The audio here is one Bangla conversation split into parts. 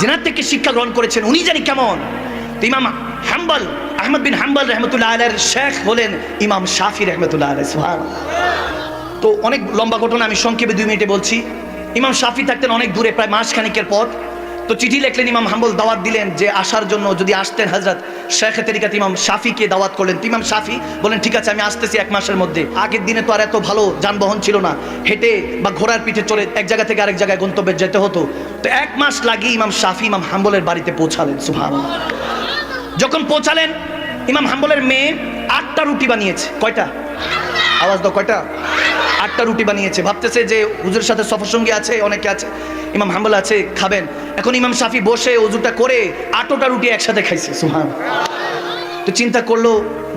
জেনার থেকে শিক্ষা গ্রহণ করেছেন, উনি জানি কেমন? ইমাম হাম্বল, আহমদ বিন হাম্বল রহমতুল্লাহ আলের শেখ হলেন ইমাম শাফি রহমতুল্লাহ আলহ তো অনেক লম্বা ঘটনা আমি সংক্ষেপে দুই মিনিটে বলছি। ইমাম শাফি থাকতেন অনেক দূরে, প্রায় মাস খানিকের পথ। তো চিঠি লিখলেন ইমাম হাম্বল, দাওয়াত দিলেন যে আসার জন্য যদি আসতেন হজরত শেখ তরিকাত ইমাম শাফিকে দাওয়াত করলেন। ইমাম শাফি বলেন, ঠিক আছে, আমি আসতেছি এক মাসের মধ্যে। আগের দিনে তো আর এত ভালো যানবাহন ছিল না। হেঁটে বা ঘোড়ার পিঠে চলে এক জায়গা থেকে আরেক জায়গায় গন্তব্যে যেতে হতো। তো এক মাস লাগিয়ে ইমাম শাফি ইমাম হাম্বলের বাড়িতে পৌঁছালেন সুভান যখন পৌঁছালেন, ইমাম হাম্বলের মেয়ে আটটা রুটি বানিয়েছে। কয়টা? আওয়াজ দাও, কয়টা? আটটা রুটি বানিয়েছে। ভাবতেছে যে হুজুরের সাথে সফর সঙ্গী আছে, অনেকে আছে। ইমাম হাম্বল আছে, খাবেন। এখন ইমাম শাফি বসে অজুটা করে আটটা রুটি একসাথে খাইছে সুহান তো চিন্তা করল,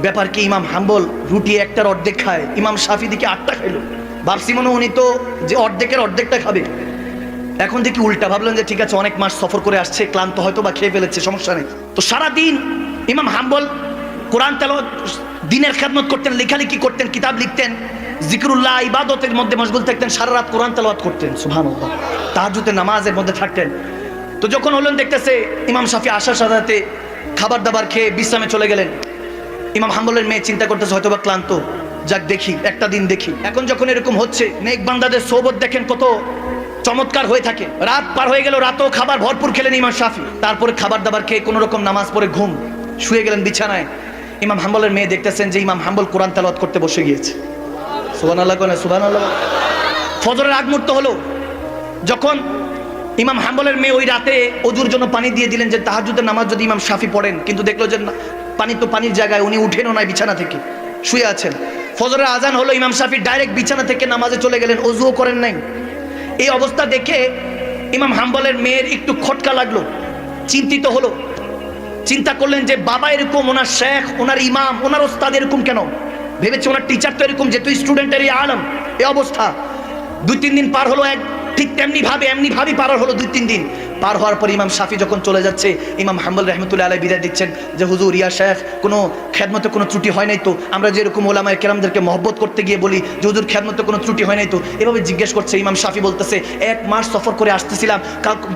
ব্যাপার কি, ইমাম হাম্বল রুটি একটার অর্ধেক খায়, ইমাম শাফি দিকে আটটা খাইলো। ভাবছি মনে উনি তো যে অর্ধেকের অর্ধেকটা খাবে। এখন দেখি উল্টা ভাবলাম যে ঠিক আছে, অনেক মাস সফর করে আসছে, ক্লান্ত হয়তো বা খেয়ে ফেলেছে, সমস্যা নেই। তো সারা দিন ইমাম হাম্বল কোরআন তেল দিনের খেদমত করতেন, লেখালেখি করতেন, কিতাব লিখতেন। জিকরুল্লাহ ইবাদতের মধ্যে মশগুল থাকতেন, সারা রাত কোরআন তেলাওয়াত করতেন সুভান তাহাজুতে নামাজের মধ্যে থাকতেন। তো যখন হলেন দেখতেছে, ইমাম শাফি সাথে সাথে খাবার দাবার খেয়ে বিশ্রামে চলে গেলেন। ইমাম হাম্বলের মেয়ে চিন্তা করতেছে হয়তো বা ক্লান্ত। যাক দেখি, একটা দিন দেখি। এখন যখন এরকম হচ্ছে, নেক বান্দাদের সোবত দেখেন কত চমৎকার হয়ে থাকে। রাত পার হয়ে গেল, রাতও খাবার ভরপুর খেলেন ইমাম শাফি। তারপরে খাবার দাবার খেয়ে কোনো রকম নামাজ পড়ে ঘুম শুয়ে গেলেন বিছানায়। ইমাম হাম্বলের মেয়ে দেখতেছেন যে ইমাম হাম্বল কোরআন তেলাওয়াত করতে বসে গিয়েছে। সুবান আল্লাহ কোনে সুবান আল্লাহ ফজরের আগ মুহূর্ত হলো, যখন ইমাম হাম্বলের মেয়ে ওই রাতে অজুর জন্য পানি দিয়ে দিলেন যে তাহাজুদের নামাজ যদি ইমাম শাফি পড়েন, কিন্তু দেখল যে পানি তো পানির জায়গায়, উনি উঠেনও নাই বিছানা থেকে, শুয়ে আছেন। ফজরের আজান হলো ইমাম শাফি ডাইরেক্ট বিছানা থেকে নামাজে চলে গেলেন, অজুও করেন নাই। এই অবস্থা দেখে ইমাম হাম্বলের মেয়ের একটু খটকা লাগল, চিন্তিত হলো। চিন্তা করলেন যে বাবা এরকম, ওনার শেখ, ওনার ইমাম, ওনার ওস্তাদ এরকম কেন? ভেবেছে ওনার টিচার তো এরকম যে তুই স্টুডেন্টেরই আলম, এ অবস্থা। দুই, তিন দিন পার হলো, এক ঠিক তেমনি ভাবে এমনি ভাবে পার হলো দুই, তিন দিন। পার হওয়ার পর ইমাম শাফি যখন চলে যাচ্ছে, ইমাম হাম্বল রহমতুল্লাহ আলাই বিদায় দিচ্ছেন যে, হুজুর, ইয়া শেখ, কোনো খেদমতে কোনো ত্রুটি হয় নাই তো? আমরা যেরকম ওলামায় কেরামদেরকে মহব্বত করতে গিয়ে বলি, যে, হুজুর, খেদমতে কোনো ত্রুটি হয় নাই তো? এভাবে জিজ্ঞেস করছে, ইমাম শাফি বলতেছে, এক মাস সফর করে আসতেছিলাম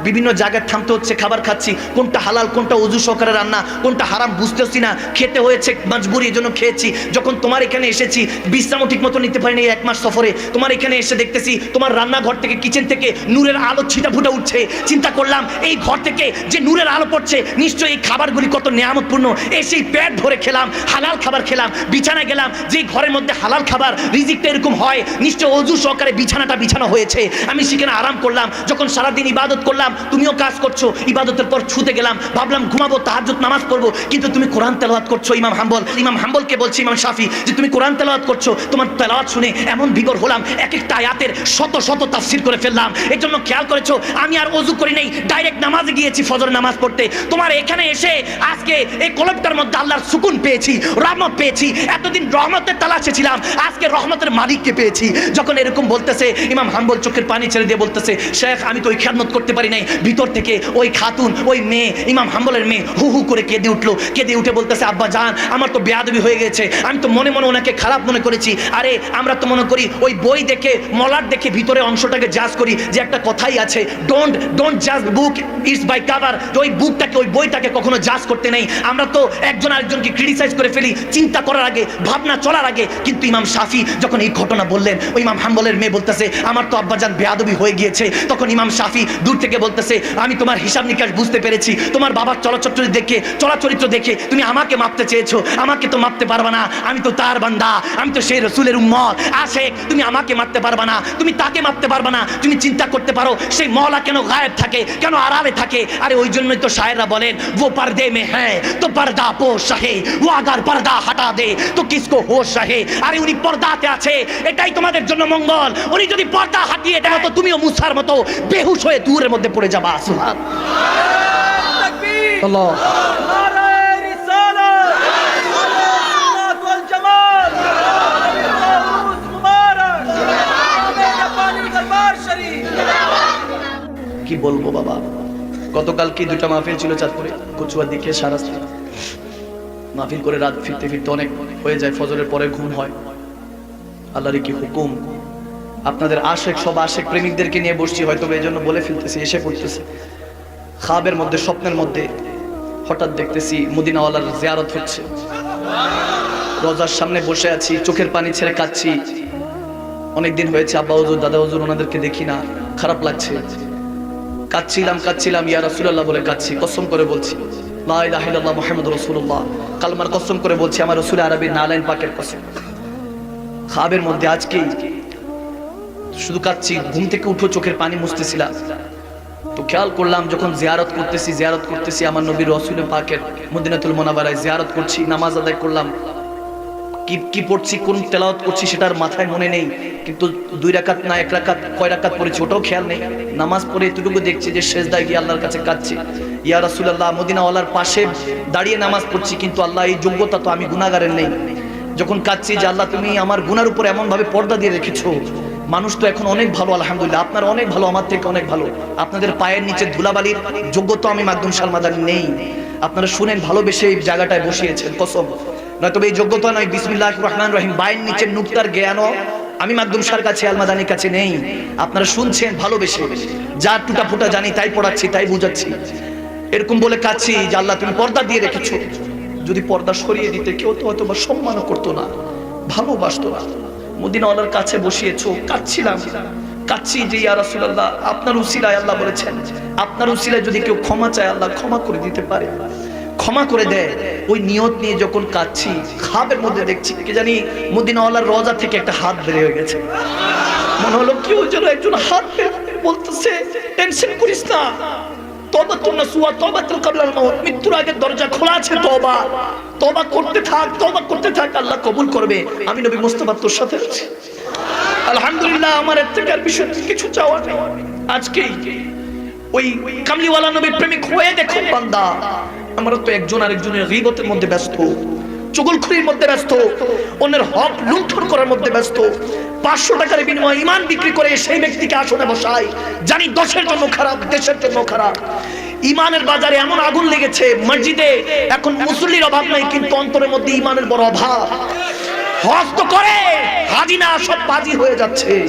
বিভিন্ন জায়গায় থামতে হচ্ছে, খাবার খাচ্ছি, কোনটা হালাল, কোনটা উজু সহকারে রান্না, কোনটা হারাম বুঝতেছি না, খেতে হয়েছে, মজবুরি এই জন্য খেয়েছি, যখন তোমার এখানে এসেছি, বিশ্রামও ঠিক মতো নিতে পারিনি এক মাস সফরে, তোমার এখানে এসে দেখতেছি, তোমার রান্নাঘর থেকে কিচেন থেকে নূরের আলো ছিটা ফুটে উঠছে, চিন্তা করলাম এই ঘর থেকে যে নূরের আলো পড়ছে, নিশ্চয়ই এই খাবারগুলি কত নেয়ামতপূর্ণ। এসেই পেট ভরে খেলাম, হালাল খাবার খেলাম, বিছানায় গেলাম, যে ঘরের মধ্যে হালাল খাবার রিজিকটা এরকম হয় নিশ্চয় অজু সহকারে বিছানাটা বিছানো হয়েছে। আমি সেখানে আরাম করলাম, যখন সারাদিন ইবাদত করলাম, তুমিও কাজ করছ, ইবাদতের পর ছুতে গেলাম, ভাবলাম ঘুমাবো, তাহাজ্জুদ, নামাজ পড়ব, কিন্তু তুমি কোরআন তেলাওয়াত করছ, ইমাম হাম্বল, ইমাম হাম্বলকে বলছি, ইমাম শাফি, যে তুমি কোরআন তেলাওয়াত করছ, তোমার তেলাওয়াত শুনে এমন বিগর হলাম, এক একটা আয়াতের শত শত তাফসির করে ফেললাম। এর জন্য খেয়াল করেছ, আমি আর অজু করি নেই ডাইরেক্ট নামাজে গিয়েছি, ফজর নামাজ পড়তে। তোমার এখানে এসে আজকে এই কলবটার মধ্যে আল্লাহর সুকুন পেয়েছি, রহমত পেয়েছি, এতদিন রহমতের তালাশে ছিলাম, আজকে রহমতের মালিককে পেয়েছি। যখন এরকম বলতেছে, ইমাম হাম্বল চোখের পানি ছেড়ে দিয়ে বলতেছে, শেখ, আমি তো ওই খেদমত করতে পারি নাই। ভিতর থেকে ওই খাতুন, ওই মেয়ে, ইমাম হাম্বলের মেয়ে হু হু করে কেঁদে উঠল। কেঁদে উঠে বলতেছে, আব্বা জান, আমার তো বেয়াদবি হয়ে গেছে। আমি তো মনে মনে ওনাকে খারাপ মনে করেছি। আরে, আমরা তো মনে করি ওই বই দেখে মলার দেখে ভিতরে অংশটাকে জাজ করি যে একটা কথাই আছে ডোন্ট ডোন্ট জাজ বুক ইটস বাই কাভার ওই বুকটাকে ওই বইটাকে কখনো জাজ করতে নেই। আমরা তো একজন আরেকজনকে ক্রিটিসাইজ করে ফেলি, চিন্তা করার আগে, ভাবনা চলার আগে। কিন্তু ইমাম শাফি যখন এই ঘটনা বললেন, ওই ইমাম হাম্বলের মেয়ে বলতেছে, আমার তো আব্বাজান বেয়াদবি হয়ে গিয়েছে। তখন ইমাম শাফি দূর থেকে বলতেছে, আমি তোমার হিসাব নিকাশ বুঝতে পেরেছি। তোমার বাবার চলচ্চিত্র দেখে চলাচরিত্র দেখে তুমি আমাকে মাপতে চেয়েছো। আমাকে তো মাপতে পারবা না। আমি তো তার বান্দা। আমি তো সেই রসুলের উম্মত। আসে তুমি আমাকে মাপতে পারবা না। তুমি তাকে মাপতে পারবা না। তুমি চিন্তা করতে পারো, সেই মলা কেন গায়েব থাকে? কেন আড়ালে থাকে? আরে ওই জন্যই তো শায়েরা বলেন ও পর্দে মে হ্যাঁ তো পর্দা পো আহে ও আগার পর্দা হাটা দে তো কিসকো হোশ আহে আরে উনি পর্দাতে আছে এটাই তোমাদের জন্য মঙ্গল। উনি যদি পর্দা হাঁটিয়ে দেয় তো তুমিও মুসার মতো বেহুশ হয়ে দূরের মধ্যে পড়ে যাবা আসুন আল্লাহ। বলব, বাবা। গতকাল কি দুটা মাহফিল ছিল চাঁদপুরে? কচুয়ার দিকে সারা মাহফিল করে রাত ফিরতে ফিরতে অনেক হয়ে যায়, ফজরের পরে ঘুম হয়। আল্লাহর কি হুকুম? আপনাদের আশেক, সব আশেক প্রেমিকদেরকে নিয়ে বসছি, হয়তো এই জন্য বলে ফেলতেছি, এসে পড়তেছে। খাবের মধ্যে, স্বপ্নের মধ্যে হঠাৎ দেখতেছি মদিনাওয়ালার জিয়ারত হচ্ছে। রোজার সামনে বসে আছি, চোখের পানি ছেড়ে কাচ্ছি অনেকদিন হয়েছে, আব্বা হুজুর, দাদা হুজুর, ওনাদেরকে দেখি না। খারাপ লাগছে। কাচ্ছিলাম কাচ্ছিলাম ইয়া রাসূলুল্লাহ বলে কাচ্ছি কসম করে বলছি। লা ইলাহা ইল্লাল্লাহ মুহাম্মাদুর রাসূলুল্লাহ। কালমার কসম করে বলছি, আমার রাসূল আরবি নালাইন পাকের কসম। খাবের মধ্যে আজকেই শুধু কাচ্ছি ঘুম থেকে উঠো চোখের পানি মুছতেছিলাম। তো খেয়াল করলাম, যখন জিয়ারত করতেছি জিয়ারত করতেছি, আমার নবীর রসুল পাকের মদিনাতুল মোনাবারায় জিয়ারত করছি, নামাজ আদায় করলাম। কি কি পড়ছি, কোন তেলাওয়াত করছি সেটার মাথায় মনে নেই। কিন্তু দুই রাকাত না, এক রাকাত, কয় রাকাত পড়েছি ওটাও খেয়াল নেই। নামাজ পড়ে এতটুকু দেখছি যে শেষদায় গিয়ে আল্লাহর কাছে কাঁদছি। ইয়া রাসূলুল্লাহ, মদিনাওয়ালার পাশে দাঁড়িয়ে নামাজ পড়ছি, কিন্তু আল্লাহ এই যোগ্যতা তো আমি গুনাহগারের নেই। যখন কাঁদছি যে আল্লাহ তুমি আমার গুনার উপর এমন ভাবে পর্দা দিয়ে রেখেছো। মানুষ তো এখন অনেক ভালো, আলহামদুলিল্লাহ। আপনার অনেক ভালো, আমার থেকে অনেক ভালো। আপনাদের পায়ের নিচে ধুলাবালির যোগ্যতা আমি মাকদুম সালমাদানি নেই। আপনারা শুনেন, ভালোবেসে এই জায়গাটায় বসিয়েছেন, কসম। নয়তো এই যোগ্যতা নয় বিসমিল্লাহ রহমান রহিম। বাইয়ের নিচে নুক্তার জ্ঞানও আমি মাকদুম সার কাছে, আলমাদানির কাছে নেই। আপনারা শুনছেন, ভালোবেসে। যা টুটা ফুটা জানি, তাই পড়াচ্ছি, তাই বুঝাচ্ছি। এরকম বলে কাছি যে আল্লাহ তুমি পর্দা দিয়ে রেখেছো। যদি পর্দা সরিয়ে দিতে কেউ তো হয়তো বা সম্মানও করতো না, ভালোবাসতো না। মদিনাওয়ালার কাছে বসিয়েছো কাচ্ছিলাম কাচ্ছি যে, ইয়া রাসূলুল্লাহ, আপনার উসিলায় আল্লাহ বলেছেন, আপনার উসিলায় যদি কেউ ক্ষমা চায়, আল্লাহ ক্ষমা করে দিতে পারে। ক্ষমা করে দেয়। ওই নিয়ত নিয়ে যখন কাচ্ছি খাবের মধ্যে দেখছি, কি জানি মদিনাওয়ালার রজা থেকে একটা হাত বের হয়ে গেছে। মনে হলো কেউ যেন একজন হাত বলতেছে, টেনশন করিস না। আমি নবী মুস্তাফা তোর সাথে আলহামদুলিল্লাহ, আমার কিছু আজকেই ওই কামলিওয়ালা নবীর প্রেমিক হয়ে দেখো, বান্দা। আমরা তো একজন আরেকজনের গীবতের মধ্যে ব্যস্ত। চুগলখুরির মধ্যে ব্যস্ত। অন্যের হক লুণ্ঠন করার মধ্যে ব্যস্ত। পাঁচশো টাকার বিনিময়ে ইমান বিক্রি করে সেই ব্যক্তিকে আসনে বসায় জানি দশের জন্য খারাপ, দেশের জন্য খারাপ। ইমানের বাজারে এমন আগুন লেগেছে, মসজিদে এখন মুসল্লির অভাব নাই, কিন্তু অন্তরের মধ্যে ইমানের বড় অভাব। হজ তো করে হাজি না সব বাজি হয়ে যাচ্ছে।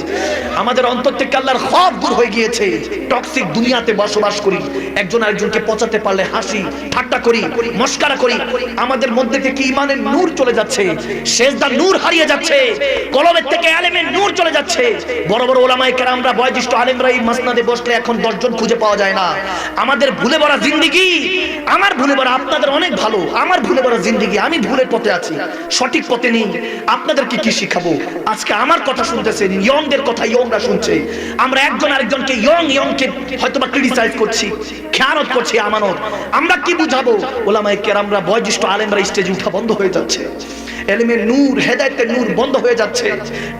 আমাদের অন্তর থেকে আল্লাহর হক দূর হয়ে গিয়েছে। টক্সিক দুনিয়াতে বসবাস করি। একজন আরেকজনকে পচাতে পারলে হাসি, ঠাট্টা করি, মস্কারা করি। আমাদের মধ্যে থেকে ইমানের নূর চলে যাচ্ছে। শেষদার নূর হারিয়ে যাচ্ছে। কলমের থেকে আলেমের নূর চলে যাচ্ছে। বড় বড় ওলামায়ে কেরামরা, বয়োজ্যেষ্ঠ আলেমরা এই মাসনাদে বসলে এখন দশজন খুঁজে পাওয়া যায় না। আমাদের ভুলে ভরা জিন্দিগি, আমার ভুলে ভরা আপনাদের অনেক ভালো। আমার ভুলে ভরা জিন্দিগি, আমি ভুলের পথে আছি। সঠিক পথে নেই। আপনাদেরকে কি শিখাবো? আজকে আমার কথা শুনতেছেন, ইয়ংদের কথা ইয়ংরা শুনছে। আমরা একজন আরেকজনকে ইয়ং ইয়ংকে হয়তো বা ক্রিটিসাইজ করছি, খেয়ানত করছি, আমানত। আমরা কি বুঝাবো? ওলামায়ে কেরামরা, বয়োজ্যেষ্ঠ আলেমরা স্টেজে উঠা বন্ধ হয়ে যাচ্ছে। এলিমের নূর, হেদায়েতের নূর বন্ধ হয়ে যাচ্ছে।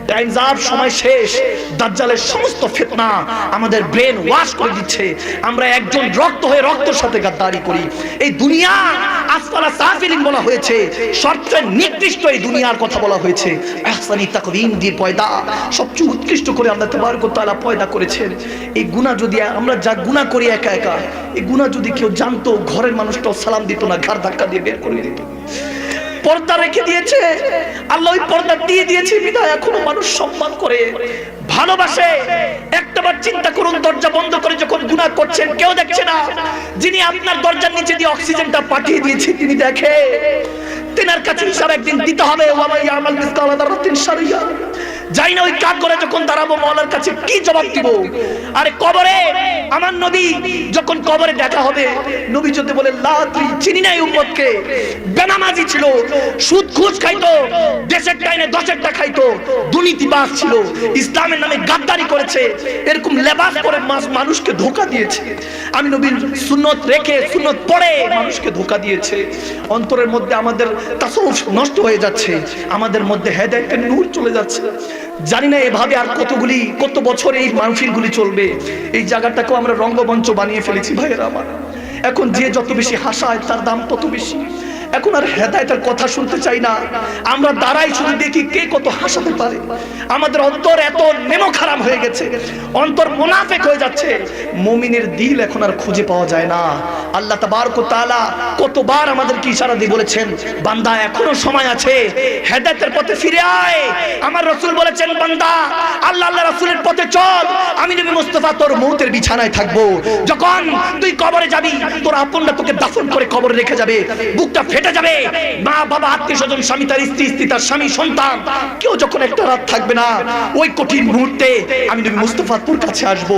টাইমস আপ সময় শেষ। দাজ্জালের সমস্ত ফিতনা আমাদের ব্রেন ওয়াশ করে দিচ্ছে। আমরা একজন রক্ত হয়ে রক্তের সাথে গাদ্দারি করি। এই দুনিয়া আসফালা সাফিলিন বলা হয়েছে। সবচেয়ে নির্দিষ্ট এই দুনিয়ার কথা বলা হয়েছে। আহসানি তাকওয়িম দিয়ে পয়দা। সবচেয়ে উৎকৃষ্ট করে আল্লাহ তাবারক তাআলা পয়দা করেছেন। এই গুনাহ যদি আমরা যা গুনাহ করি একা একা, এই গুনাহ যদি কেউ জানতো, ঘরের মানুষটাও সালাম দিত না, ঘাড় ধাক্কা দিয়ে বের করে দিত। পর্দা রেখে দিয়েছে। আল্লাহ ওই পর্দা দিয়ে দিয়েছে, বিধায় এখনও মানুষ সম্মান করে, ভালোবাসে। একটাবার চিন্তা করুন, দরজা বন্ধ করে যখন গুনা করছেন, কেউ দেখছে না। যিনি আপনার দরজার নিচে দিয়ে অক্সিজেনটা পাঠিয়ে দিয়েছে, তিনি দেখে। তেনার কাছে হিসাব একদিন দিতে হবে ওয়ামাই আমাল মিসকালা দারাতিন শারিয়া। যাই না ওই কাজ করে যখন দাঁড়াবো মওলার কাছে কি জবাব দিব? আরে কবরে, আমার নবী যখন কবরে দেখা হবে, নবী যদি বলে লাদ্রি চিনি নাই উম্মতকে? বেনামাজি ছিল সুদ ঘুষ খাইতো, দেশের টাইনে দশেরটা খাইতো, দুর্নীতিবাজ ছিল, ইসলামের নামে গাদ্দারি করেছে, এরকম লেবাস করে মানুষকে ধোকা দিয়েছে। আমি নবীর সুন্নত রেখে, সুন্নত পড়ে মানুষকে ধোকা দিয়েছে। অন্তরের মধ্যে আমাদের তাসউফ নষ্ট হয়ে যাচ্ছে, আমাদের মধ্যে হেদায়েতের নূর চলে যাচ্ছে। জানি না এভাবে আর কতগুলি, কত বছর এই মাহফিলগুলি চলবে। এই জায়গাটাকেও আমরা রঙ্গমঞ্চ বানিয়ে ফেলেছি, ভাইয়েরা আমার। এখন যে যত বেশি হাসায়, তার দাম তত বেশি। এখন আর হেদায়তের কথা শুনতে চাই না। আমরা দাঁড়াই শুধু দেখি কে কত হাসাতে পারে। আমাদের অন্তর এত নেমো খারাপ হয়ে গেছে। অন্তর মোনাফেক হয়ে যাচ্ছে। মুমিনের দিল এখন আর খুঁজে পাওয়া যায় না। আল্লাহ তাআলা কতবার আমাদেরকে ইশারা দিয়ে বলেছেন, বান্দা এখনও সময় আছে, হেদায়েতের পথে ফিরে আয়। আমার রসুল বলেছেন, বান্দা, আল্লাহ আল্লাহ রাসূলের পথে চল। আমি নবী মুস্তফা, তোর মৌতের বিছানায় থাকব। যখন তুই কবরে যাবি, তোর আপনরা তোকে দাফন করে কবরে রেখে যাবে। বুকটা ফেটে যাবে। মা, বাবা, আত্মীয় স্বজন, স্বামী, তার স্ত্রী স্ত্রী, তার স্বামী, সন্তান, কেউ যখন একটা রাত থাকবে না, ওই কঠিন মুহূর্তে আমি নবী মুস্তাফা কাছে আসব।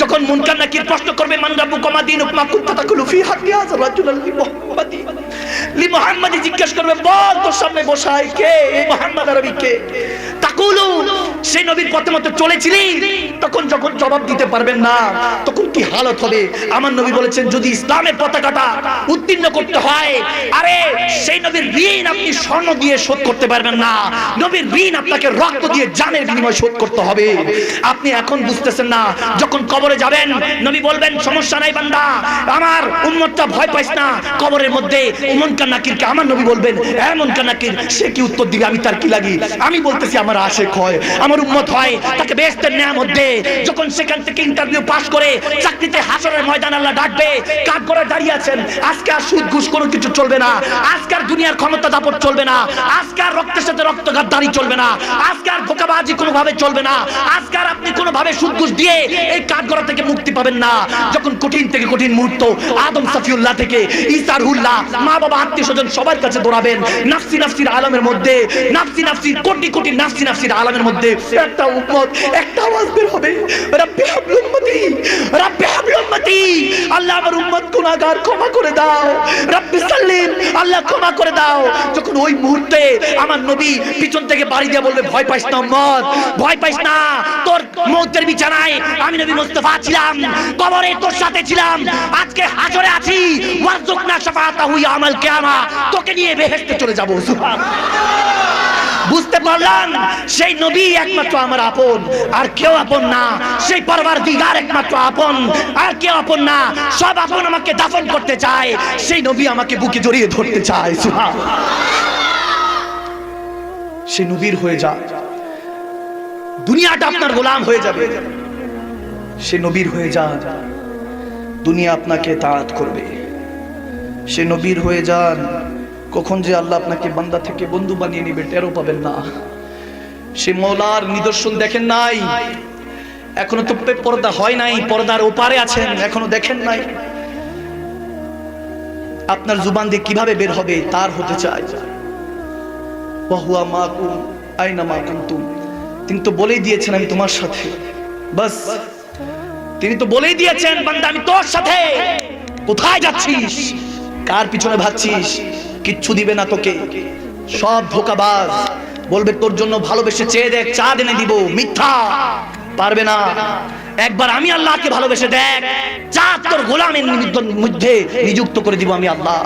যখন মুনকার নাকির প্রশ্ন করবে, মান রাব্বু কমা দিন উপমা কুত্তা তাকুলু ফি হাকি হাযার রাজুলাল মুহাম্মাদি? লি মুহাম্মাদি জিজ্ঞেস করবে, বল তোর সামনে বসায় কে? এই মুহাম্মদ আরবি কে? তাকুলু, সেই নবীর পথে মতো চলেছিলি? তখন যখন জবাব দিতে পারবেন না, তখন কি হালত হবে? আমার নবী বলেছেন, যদি ইসলামের পতাকাটা উত্তীর্ণ করতে হয়, আরে সেই নবীর ঋণ আপনি স্বর্ণ দিয়ে শোধ করতে পারবেন না। নবীর ঋণ আপনাকে রক্ত দিয়ে জানের বিনিময়ে শোধ করতে হবে। আপনি এখন বুঝতেছেন না, যখন কবরে যাবেন, নবী বলবেন, সমস্যা নাই বান্দা, আমার উম্মতটা ভয় পাইস না, কবরের মধ্যে উমন কান্নাকিরকে আমার নবী বলবেন এমন কান্নাকির সে কি উত্তর দিবে? আমি তার কি লাগি? আমি বলতেছি আমার আশেক হয়, আমার উম্মত হয়, তাকে বেহেশতের নেয়ামত দে। যখন সেখান থেকে ইন্টারভিউ পাস করে চাকরিতে হাসরের ময়দান আল্লাহ ডাকবে কাজ করে দাঁড়িয়ে আছেন, আজকে আর সুদ ঘুষ কোনো কিছু চলবে না, আজকে আর দুনিয়ার ক্ষমতা দাপট চলবে না, আজকে আর রক্তের সাথে রক্ত দাঁড়ি চলবে না, আজকে আর ধোকাবাজি কোনোভাবে চলবে না, আজকে আর আপনি কোনোভাবে সুদ ঘুষ দিয়ে এই কাঠগড়া থেকে মুক্তি পাবেন না। যখন কঠিন থেকে কঠিন মুহূর্ত আদম সাফিউল্লাহ থেকে ইসার উল্লাহ মা বাবা আত্মীয় স্বজন সবার কাছে দৌড়াবেন নাফসি নাফসির আলমের মধ্যে নাফসি নাফসি কোটি কোটি নাফসি আলমের মধ্যে একটা একটা আওয়াজ বের হবে। রাব্বি রাব্বি আল্লাহ আমার উম্মত গুনাহগার, ক্ষমা করে দাও। রাব্বি সাল্লিম, আল্লাহ ক্ষমা করে দাও। যখন ওই মুহূর্তে আমার নবী পিছন থেকে বাড়ি দিয়ে বলবে, ভয় পাইস না উম্মত, ভয় পাইস না। তোর মৌতের বিছানায় আমি নবী মুস্তাফা ছিলাম, কবরে তোর সাথে ছিলাম। আজকে হাজরে আছি। ওয়াজুকনা শাফাআতাহু ইয়াউমাল কিয়ামা। তোকে নিয়ে বেহেশতে চলে যাব। বুঝতে পারলাম সেই নবী একমাত্র আমার আপন, আর কেউ আপন না। সেই পরবার দিগার একমাত্র আপন, আর কেউ আপন না। সব আপন আমাকে দাফন করতে চায়। সেই নবী আমাকে বুকে জড়িয়ে ধরতে চায়। সুবহান। সে নবীর হয়ে যা। দুনিয়াটা আপনার গোলাম হয়ে যাবে। সে নবীর হয়ে যা। দুনিয়া আপনাকে তাড়াত করবে। সে নবীর হয়ে যান। কখন যে আল্লাহ আপনাকে বান্দা থেকে বন্ধু বানিয়ে নিবে টেরও পাবেন না। সে মৌলার নিদর্শন দেখেন নাই। এখনও তো পর্দা হয় নাই, পর্দার ওপারে আছেন, এখনও দেখেন নাই। আপনার জুবান দিয়ে কীভাবে বের হবে, তার হতে চায়। বাহুয়া মাকুম আইনা মা কুনতুম। তিনি তো বলেই দিয়েছেন আমি তোমার সাথে। বাস, তিনি তো বলেই দিয়েছেন, বান্দা, আমি তোর সাথে। কোথায় যাচ্ছিস? কার পিছনে ভাবছিস কিচ্ছু দিবে না তোকে। সব ধোকাবাজ। বলবে, তোর জন্য ভালোবেসে চেয়ে দেখ, চা এনে দিব, মিথ্যা। পারবে না। একবার আমি আল্লাহকে ভালোবেসে দেখ চা তোর গোলামের মধ্যে নিযুক্ত করে দিব আমি আল্লাহ।